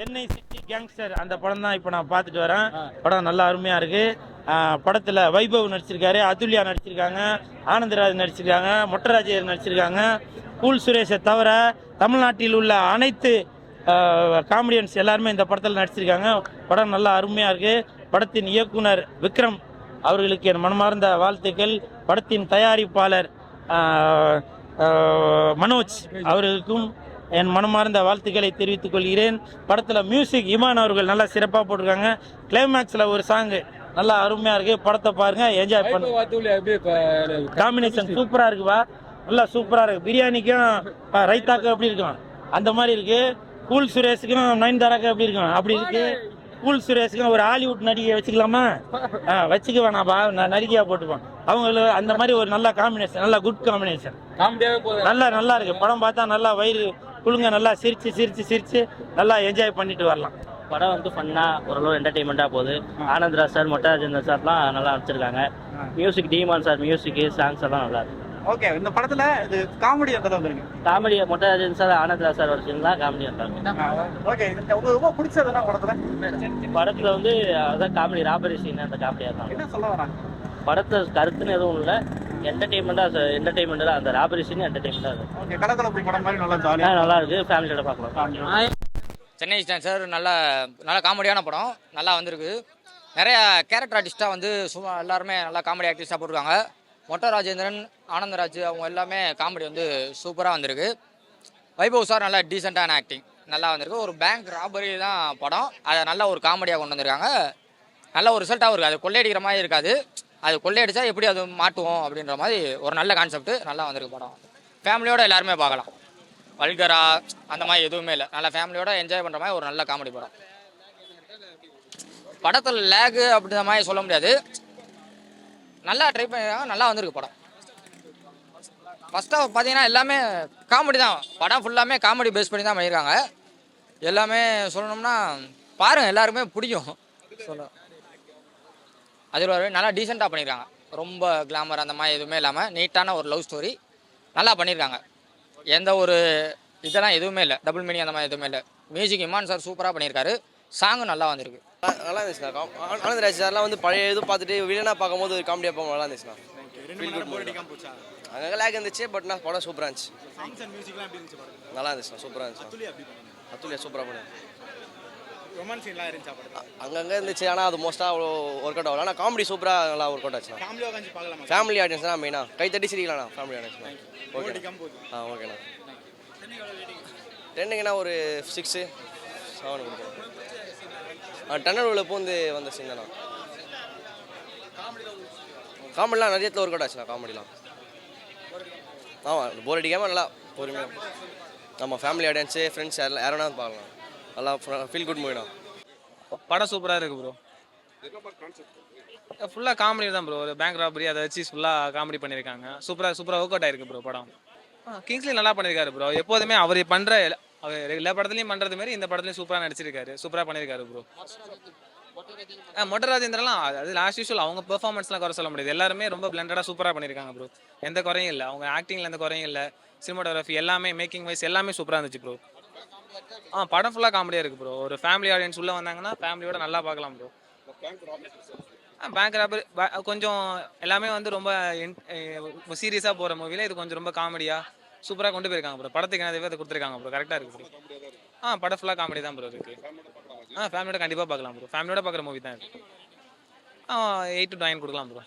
Chennai city gangster அந்த படம் தான் இப்போ நான் பார்த்துட்டு வரேன். படம் நல்லா அருமையாக இருக்கு. படத்தில் வைபவ் நடிச்சிருக்காரு அதுல்யா நடிச்சிருக்காங்க ஆனந்தராஜ் நடிச்சிருக்காங்க மொட்டராஜர் நடிச்சிருக்காங்க. கூல் சுரேஷை தவிர தமிழ்நாட்டில் உள்ள அனைத்து காமெடியன்ஸ் எல்லாருமே இந்த படத்தில் நடிச்சிருக்காங்க. படம் நல்லா அருமையாக இருக்குது படத்தின் இயக்குனர் விக்ரம் அவர்களுக்கு என் மனமார்ந்த வாழ்த்துக்கள். படத்தின் தயாரிப்பாளர் மனோஜ் அவர்களுக்கும் என் மனமார்ந்த வாழ்த்துக்களை தெரிவித்துக் கொள்கிறேன். படத்தில் மியூசிக் இமான் அவர்கள் நல்லா சிறப்பாக போட்டிருக்காங்க. கிளைமேக்ஸில் ஒரு சாங்கு நல்லா அருமையாக இருக்கு. படத்தை பாருங்க என்ஜாய் பண்ணு காம்பினேஷன் சூப்பராக இருக்குப்பா நல்லா சூப்பராக இருக்கு. பிரியாணிக்கும் ரைத்தாக்கும் எப்படி இருக்கும்? அந்த மாதிரி இருக்கு. கூல் சுரேஷுக்கும் நயன்தாராக்கும் எப்படி இருக்கும்? அப்படி இருக்கு. கூல் சுரேஷுக்கும் ஒரு ஹாலிவுட் நடிகை வச்சுக்கலாமா? வச்சுக்க வேணாப்பா நான் நடிகையா போட்டுப்போம். அவங்களுக்கு அந்த மாதிரி ஒரு நல்ல காம்பினேஷன் நல்ல குட் காம்பினேஷன் நல்லா நல்லா இருக்கு. படம் பார்த்தா நல்லா வயிறு குழுங்க நல்லா சிரிச்சு சிரிச்சு சிரிச்சு நல்லா என்ஜாய் பண்ணிட்டு வரலாம். படம் வந்து ஃபன்னாக ஓரளவு என்டர்டைன்மெண்ட்டாக போகுது. ஆனந்த்ராஜ் சார் மொட்டராஜேந்திரன் சார்லாம் நல்லா நடிச்சிருக்காங்க. மியூசிக் டீமான் சார் மியூசிக்கு சாங்ஸ் எல்லாம் நல்லா இருக்கு. ஓகே இந்த படத்துல இது காமெடி எந்த அளவுக்கு இருக்கு. Comedy Mottai Rajendran sir Anandraj sir வச்சுருந்தா காமெடி வந்தாங்க ஓகே உங்களுக்கு ரொம்ப பிடிச்சது என்ன படத்துல? படத்தில் வந்து அதான் காமெடி ராபரி சீன் அந்த காமெடியாக தான் என்ன சொல்ல வராங்க? படத்தில் கருத்துன்னு எதுவும் இல்லை. என்டர்டைன்மெண்ட்டாக என்டர்டைன்மெண்ட் தான். அந்த ராபரி சீன் என்டர்டைன்மெண்ட்டாக இருக்கு ஓகே கலக்கலப்பு படம் மாதிரி நல்லா ஆ, ஜாலியா நல்லா இருக்கு. ஃபேமிலியோட பார்க்கலாம் சென்னை ஸ்டாண்ட் சார். நல்ல நல்ல காமெடியான படம். நல்லா வந்திருக்கு. நிறைய கேரக்டர் ஆர்டிஸ்ட்டாக வந்து சும்மா எல்லாருமே நல்லா காமெடி ஆர்டிஸ்டாக போட்டிருக்காங்க. மொட்டை ராஜேந்திரன் ஆனந்தராஜ் அவங்க எல்லாமே காமெடி வந்து சூப்பராக வந்திருக்கு. வைபவ் சார் நல்லா டீசெண்டான ஆக்டிங் நல்லா வந்திருக்கு. ஒரு பேங்க் ராபரி தான் படம். அதை நல்ல ஒரு காமெடியாக கொண்டு வந்திருக்காங்க. நல்ல ஒரு ரிசல்ட்டாகவும் இருக்குது அது கொள்ளையடிக்கிற மாதிரி இருக்காது. அது கொள்ளையடிச்சா எப்படி அது மாட்டுவோம் அப்படின்ற மாதிரி ஒரு நல்ல கான்செப்ட் நல்லா வந்திருக்கு படம். ஃபேமிலியோட எல்லாருமே பார்க்கலாம். வல்கரா அந்த மாதிரி எதுவுமே இல்லை. நல்லா ஃபேமிலியோட என்ஜாய் பண்ணுற மாதிரி ஒரு நல்ல காமெடி படம். படத்தில் லேகு அப்படின்ற மாதிரி சொல்ல முடியாது. நல்லா ட்ரை பண்ணி நல்லா வந்திருக்கு படம். ஃபர்ஸ்ட் ஆஃப் பார்த்தீங்கன்னா எல்லாமே காமெடி தான். படம் ஃபுல்லாமே காமெடி பேஸ் பண்ணி தான் பண்ணியிருக்காங்க. எல்லாமே சொல்லணும்னா பாருங்கள் எல்லாருமே பிடிக்கும். சொல்ல அதில் ஒரு நல்லா டீசெண்டாக பண்ணியிருக்காங்க ரொம்ப கிளாமர் அந்த மாதிரி எதுவுமே இல்லாமல் நீட்டான ஒரு லவ் ஸ்டோரி நல்லா பண்ணியிருக்காங்க எந்த ஒரு இதெல்லாம் எதுவுமே இல்லை. டபுள் மீனிங் அந்த மாதிரி எதுவுமே இல்லை. மியூசிக் இமான் சார் சூப்பராக பண்ணியிருக்காரு சாங்கும் நல்லா வந்திருக்கு. நல்லா- இருந்துச்சுண்ணா காம்- ஆ- ஆனந்தராஜ் சார்லாம் வந்து பழைய இது பார்த்துட்டு வில்லனாக பார்க்கும்போது காமெடியாக பார்க்க நல்லா இருந்துச்சுண்ணா அங்கங்கே லேக் இருந்துச்சு பட் நான் படம் சூப்பராக இருந்துச்சு. நல்லா இருந்துச்சுண்ணா சூப்பராக இருந்துச்சு அத்துலியா சூப்பராக பண்ணு ரொமான்ஸ் சீன்லாம் இருந்துச்சா படத்துல? அங்கங்கே இருந்துச்சு. ஆனால் அது மோஸ்ட்டாக அவ்வளோ ஒர்க் அவுட் ஆகல. ஆனால் காமெடி சூப்பராக நல்லா ஒர்க் அவுட் ஆச்சுண்ணா. ஃபேமிலியா உட்காந்து பார்க்கலாமா? ஃபேமிலி ஆடியன்ஸ் தான் மெயினாக கை தட்டி சிரிக்கலாம்ண்ணா ஃபேமிலி ஆடியன்ஸ்ண்ணா ஓகே ஆ ஓகேண்ணா டென்னுக்குண்ணா ஒரு சிக்ஸு செவன் கொடுக்குறேன். ஆ டன்னல் உள்ள பூந்து வந்த சீன் தானா காமெடிலாம் நிறைய ஒர்க் அவுட் ஆச்சுண்ணா காமெடிலாம் ஆமாம் போர் அடிக்காமல் நல்லா பொறுமையாக ஆமாம் ஃபேமிலி ஆடியன்ஸு ஃப்ரெண்ட்ஸ் யாரெல்லாம் யாரும் வேணாலும் பார்க்கலாம். நல்லா ஃபீல் குட் மூவிண்ணா படம் சூப்பராக இருக்கு ப்ரோ ஃபுல்லாக காமெடி தான் ப்ரோ ஒரு பேங்க் ராபரி அதை வச்சு ஃபுல்லாக காமெடி பண்ணியிருக்காங்க சூப்பராக சூப்பராக ஒர்க் அவுட் ஆயிருக்கு ப்ரோ படம். கிங்ஸ்லி நல்லா பண்ணியிருக்காரு ப்ரோ எப்போதுமே அவர் பண்ணுற அவர் எல்லா படத்துலையும் பண்ணுறது மாதிரி இந்த படத்துலையும் சூப்பராக நடிச்சிருக்காரு. சூப்பராக பண்ணியிருக்காரு ப்ரோ ஆ மொட்டராஜேந்திரலாம் அது- அது லாஸ்ட் யூஷுவல் அவங்க பெர்ஃபார்மன்ஸ்லாம் குறை சொல்ல முடியாது. எல்லாருமே ரொம்ப பிளண்டடாக சூப்பராக பண்ணியிருக்காங்க ப்ரோ எந்த குறையும் இல்லை. அவங்க ஆக்டிங்கில் எந்த குறையும் இல்லை. சினிமாட்டோகிராஃபி எல்லாமே மேக்கிங் வைஸ் எல்லாமே சூப்பராக இருந்துச்சு ப்ரோ ஆ படம் ஃபுல்லாக காமெடியாக இருக்குது ப்ரோ ஒரு ஃபேமிலி ஆடியன்ஸ் உள்ளே வந்தாங்கன்னா ஃபேமிலியோட நல்லா பார்க்கலாம் ப்ரோ ஆ பேங்க் ராபரி கொஞ்சம் எல்லாமே வந்து ரொம்ப சீரியஸாக போகிற மூவியில் இது கொஞ்சம் ரொம்ப காமெடியாக சூப்பராக கொண்டு போயிருக்காங்க ப்ரோ படத்துக்கு என்ன அதை கொடுத்துருக்காங்க ப்ரோ கரெக்டாக இருக்குது ப்ரோ ஆ படம் ஃபுல்லாக காமெடி தான் ப்ரோ இருக்குது ஆ ஃபேமிலியோட கண்டிப்பாக பார்க்கலாம் ப்ரோ ஃபேமிலியோட பார்க்குற மூவி தான் இருக்குது ஆ எயிட் டு நைன் கொடுக்கலாம் ப்ரோ